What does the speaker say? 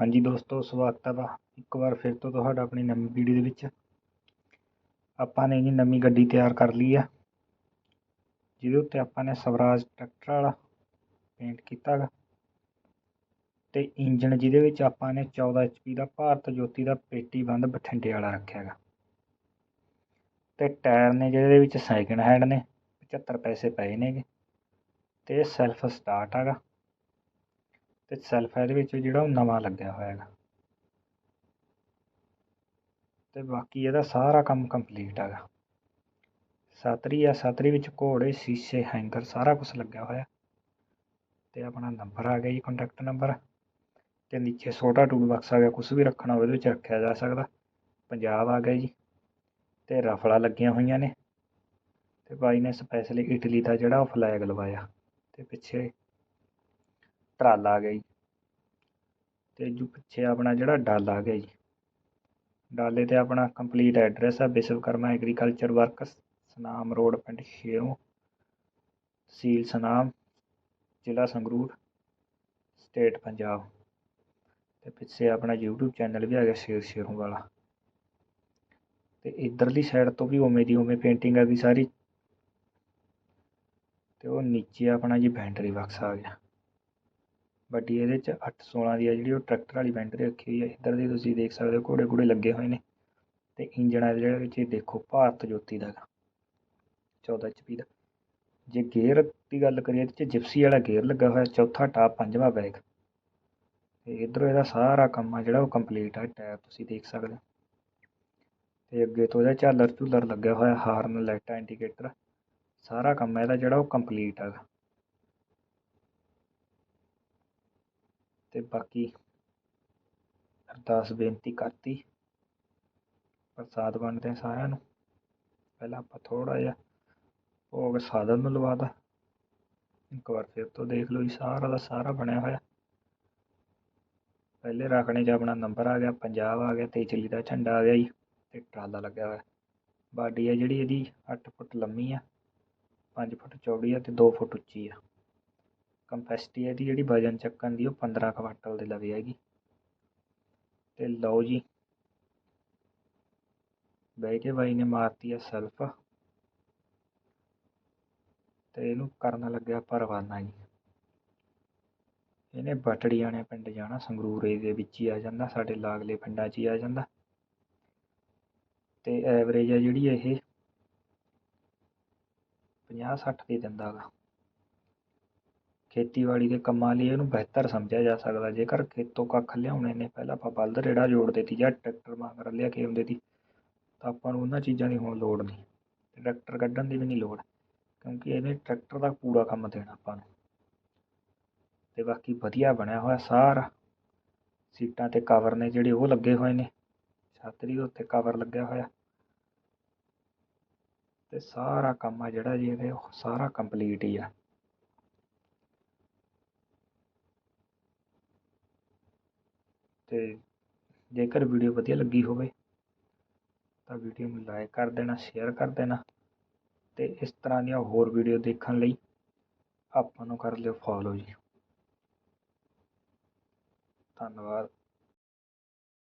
ਹਾਂਜੀ ਦੋਸਤੋ, ਸਵਾਗਤ ਹੈ ਇੱਕ ਵਾਰ ਫਿਰ ਤੋਂ ਤੁਹਾਡਾ ਆਪਣੀ ਨਵੀਂ ਵੀਡੀਓ ਦੇ ਵਿੱਚ। ਆਪਾਂ ਨੇ ਜੀ ਨਵੀਂ ਗੱਡੀ ਤਿਆਰ ਕਰ ਲਈ ਆ। ਜਿਹਦੇ ਉੱਤੇ ਆਪਾਂ ਨੇ ਸਵਰਾਜ ਟਰੈਕਟਰ ਵਾਲਾ ਪੇਂਟ ਕੀਤਾ ਗਾ। ਤੇ ਇੰਜਨ ਜਿਹਦੇ ਵਿੱਚ ਆਪਾਂ ਨੇ 14 HP ਦਾ ਭਾਰਤ ਜੋਤੀ ਦਾ ਪੇਟੀ ਬੰਦ ਬਠਿੰਡੇ ਵਾਲਾ ਰੱਖਿਆ ਗਾ। ਤੇ ਟਾਇਰ ਨੇ ਜਿਹਦੇ ਵਿੱਚ ਸੈਕਿੰਡ ਹੈਂਡ ਨੇ 75 ਪੈਸੇ ਪਏ ਨੇਗੇ। ਤੇ ਸੈਲਫ ਸਟਾਰਟ ਹੈਗਾ ਤੇ ਸੈਲਫ ਇਹਦੇ ਵਿੱਚ ਜਿਹੜਾ ਉਹ ਨਵਾਂ ਲੱਗਿਆ ਹੋਇਆ ਹੈਗਾ। ਤੇ ਬਾਕੀ ਇਹਦਾ ਸਾਰਾ ਕੰਮ ਕੰਪਲੀਟ ਹੈਗਾ। ਸਾਤਰੀ ਆ ਸਾਤਰੀ ਵਿੱਚ ਘੋੜੇ, ਸ਼ੀਸ਼ੇ ਹੈਂਗਰ ਸਾਰਾ ਕੁਝ ਲੱਗਿਆ ਹੋਇਆ। ਤੇ ਆਪਣਾ ਨੰਬਰ ਆ ਗਿਆ ਜੀ ਕੰਟੈਕਟ ਨੰਬਰ ਤੇ ਨੀਚੇ ਛੋਟਾ ਟੂਲ ਬਾਕਸ ਆ ਗਿਆ ਕੁਝ ਵੀ ਰੱਖਣਾ ਹੋਵੇ ਉਹਦੇ ਵਿੱਚ ਰੱਖਿਆ ਜਾ ਸਕਦਾ। ਪੰਜਾਬ ਆ ਗਿਆ ਜੀ। ਤੇ ਰਫਲਾ ਲੱਗੀਆਂ ਹੋਈਆਂ ਨੇ। ਤੇ ਬਾਈ ਨੇ ਸਪੈਸ਼ਲੀ ਇਟਲੀ ਦਾ ਜਿਹੜਾ ਉਹ ਫਲੈਗ ਲਵਾਇਆ। ਤੇ ਪਿੱਛੇ ਟਰਾਲਾ ਆ ਗਿਆ ਜੀ। ਤੇ ਜੋ ਪਿੱਛੇ ਆਪਣਾ ਜਿਹੜਾ ਡਾਲਾ ਆ ਗਿਆ ਜੀ। ਡਾਲੇ ਤੇ ਆਪਣਾ ਕੰਪਲੀਟ ਐਡਰੈਸ ਆ Vishwakarma agriculture works Sunam road, ਪਿੰਡ ਸ਼ੇਰੋਂ ਤਹਿਸੀਲ ਸਨਾਮ, ਜ਼ਿਲ੍ਹਾ ਸੰਗਰੂਰ, ਸਟੇਟ ਪੰਜਾਬ। ਤੇ ਪਿੱਛੇ ਆਪਣਾ YouTube ਚੈਨਲ ਵੀ ਆ ਗਿਆ ਸ਼ੇਰ ਸ਼ੇਰੋਂ ਵਾਲਾ। ਤੇ ਇਧਰਲੀ ਸਾਈਡ ਤੋਂ ਵੀ ਉਵੇਂ ਦੀ ਉਵੇਂ ਪੇਂਟਿੰਗ ਆ ਗਈ ਸਾਰੀ। ਤੇ ਉਹ ਨੀਚੇ ਆਪਣਾ ਜੀ ਬੈਂਟਰੀ ਬਾਕਸ ਆ ਗਿਆ। ਵੱਡੀ ਇਹਦੇ 'ਚ 816 ਦੀ ਆ ਜਿਹੜੀ ਉਹ ਟਰੈਕਟਰ ਵਾਲੀ ਬੈਂਟਰੀ ਰੱਖੀ ਹੋਈ ਹੈ ਇੱਧਰ ਦੇ ਤੁਸੀਂ ਦੇਖ ਸਕਦੇ ਹੋ ਘੋੜੇ ਘੋੜੇ ਲੱਗੇ ਹੋਏ ਨੇ। ਤੇ ਇੰਜਣ ਆ ਜਿਹੜਾ ਵਿੱਚ ਇਹ ਦੇਖੋ, ਭਾਰਤ ਜੋਤੀ ਦਾ 14 HP ਦਾ ਜੇ ਗੇਅਰ ਦੀ ਗੱਲ ਕਰੀਏ, ਇਹਦੇ 'ਚ ਜਿਪਸੀ ਵਾਲਾ ਗੇਅਰ ਲੱਗਾ ਹੋਇਆ, ਚੌਥਾ ਟਾਪ ਪੰਜਵਾਂ ਬੈਕ ਤੇ ਇਧਰੋਂ ਇਹਦਾ ਸਾਰਾ ਕੰਮ ਆ ਜਿਹੜਾ ਉਹ ਕੰਪਲੀਟ ਆ ਟਾਇਰ ਤੁਸੀਂ ਦੇਖ ਸਕਦੇ ਹੋ। ਤੇ ਅੱਗੇ ਤੋਂ ਇਹਦਾ ਝਾਲਰ ਝੂਲਰ ਲੱਗਿਆ ਹੋਇਆ ਹਾਰਨ ਲਾਈਟਾਂ ਇੰਡੀਕੇਟਰ ਸਾਰਾ ਕੰਮ ਇਹਦਾ ਜਿਹੜਾ ਉਹ ਕੰਪਲੀਟ ਹੈਗਾ ਤੇ ਬਾਕੀ ਅਰਦਾਸ ਬੇਨਤੀ ਕਰਤੀ ਪ੍ਰਸਾਦ ਵੰਡਦੇ ਸਾਰਿਆਂ ਨੂੰ। ਪਹਿਲਾਂ ਆਪਾਂ ਥੋੜ੍ਹਾ ਜਿਹਾ ਭੋਗ ਸਾਧਨ ਨੂੰ ਲਵਾਦਾ ਇੱਕ ਵਾਰ ਫਿਰ ਤੋਂ ਦੇਖ ਲਓ ਜੀ, ਸਾਰਾ ਦਾ ਸਾਰਾ ਬਣਿਆ ਹੋਇਆ। ਪਹਿਲੇ ਰੱਖਣੇ 'ਚ ਆਪਣਾ ਨੰਬਰ ਆ ਗਿਆ ਪੰਜਾਬ ਆ ਗਿਆ ਤੇ ਇਟਲੀ ਦਾ ਝੰਡਾ ਆ ਗਿਆ ਜੀ ਤੇ ਟਰਾਲਾ ਲੱਗਿਆ ਹੋਇਆ। ਬਾਡੀ ਆ ਜਿਹੜੀ ਇਹਦੀ 8 ਫੁੱਟ ਲੰਮੀ ਆ 5 ਫੁੱਟ ਚੌੜੀ ਆ ਤੇ 2 ਫੁੱਟ ਉੱਚੀ ਆ। ਕੰਪੈਸਿਟੀ ਇਹਦੀ, ਜਿਹੜੀ ਵਜਨ ਚੱਕਣ ਦੀ, ਉਹ 15 ਕੁਆਂਟਲ ਦੇ ਲਵੇ ਹੈਗੀ। ਤੇ ਲਓ ਜੀ। ਬਹਿ ਕੇ ਬਾਈ ਨੇ ਮਾਰਤੀ ਹੈ ਸੈਲਫ ਤੇ ਇਹਨੂੰ ਕਰਨ ਲੱਗਿਆ ਪਰਵਾਨਾ ਜੀ। ਇਹਨੇ ਬਟੜੀਆਣੇ ਪਿੰਡ ਜਾਣਾ, ਸੰਗਰੂਰ ਦੇ ਵਿੱਚ ਹੀ ਆ ਜਾਂਦਾ, ਸਾਡੇ ਲਾਗਲੇ ਪਿੰਡਾਂ 'ਚ ਹੀ ਆ ਜਾਂਦਾ। ਤੇ ਐਵਰੇਜ ਆ ਜਿਹੜੀ ਇਹ 50 60 ਦੀ ਦਿੰਦਾ ਗਾ। ਖੇਤੀਬਾੜੀ ਦੇ ਕੰਮਾਂ ਲਈ ਇਹਨੂੰ ਬਿਹਤਰ ਸਮਝਿਆ ਜਾ ਸਕਦਾ। ਜੇਕਰ ਖੇਤੋਂ ਕੱਖ ਲਿਆਉਣੇ ਨੇ, ਪਹਿਲਾਂ ਆਪਾਂ ਬਲਦ ਰੇੜਾ ਜੋੜਦੇ ਤੀ ਜਾਂ ਟਰੈਕਟਰ ਮਗਰ ਲਿਆ ਕੇ ਆਉਂਦੇ ਤੀ ਤਾਂ ਆਪਾਂ ਨੂੰ ਉਹਨਾਂ ਚੀਜ਼ਾਂ ਦੀ ਹੁਣ ਲੋੜ ਨਹੀਂ। ਟਰੈਕਟਰ ਕੱਢਣ ਦੀ ਵੀ ਨਹੀਂ ਲੋੜ, ਕਿਉਂਕਿ ਇਹਨੇ ਟਰੈਕਟਰ ਦਾ ਪੂਰਾ ਕੰਮ ਦੇਣਾ ਆਪਾਂ ਨੂੰ। ਅਤੇ ਬਾਕੀ ਵਧੀਆ ਬਣਿਆ ਹੋਇਆ ਸਾਰਾ, ਸੀਟਾਂ ਤੇ ਕਵਰ ਨੇ ਜਿਹੜੇ ਉਹ ਲੱਗੇ ਹੋਏ ਨੇ ਛਾਤਰੀ ਦੇ ਉੱਤੇ ਕਵਰ ਲੱਗਿਆ ਹੋਇਆ। ਅਤੇ ਸਾਰਾ ਕੰਮ ਆ ਜਿਹੜਾ ਜੀ, ਇਹਦੇ ਉਹ ਸਾਰਾ ਕੰਪਲੀਟ ਹੀ ਆ। ਤੇ ਜੇਕਰ ਵੀਡੀਓ ਵਧੀਆ ਲੱਗੀ ਹੋਵੇ, ਤਾਂ ਵੀਡੀਓ ਨੂੰ ਲਾਈਕ ਕਰ ਦੇਣਾ ਸ਼ੇਅਰ ਕਰ ਦੇਣਾ ਅਤੇ ਇਸ ਤਰ੍ਹਾਂ ਦੀਆਂ ਹੋਰ ਵੀਡੀਓ ਦੇਖਣ ਲਈ ਆਪਾਂ ਨੂੰ ਕਰ ਲਿਓ ਫੋਲੋ ਜੀ। ਧੰਨਵਾਦ।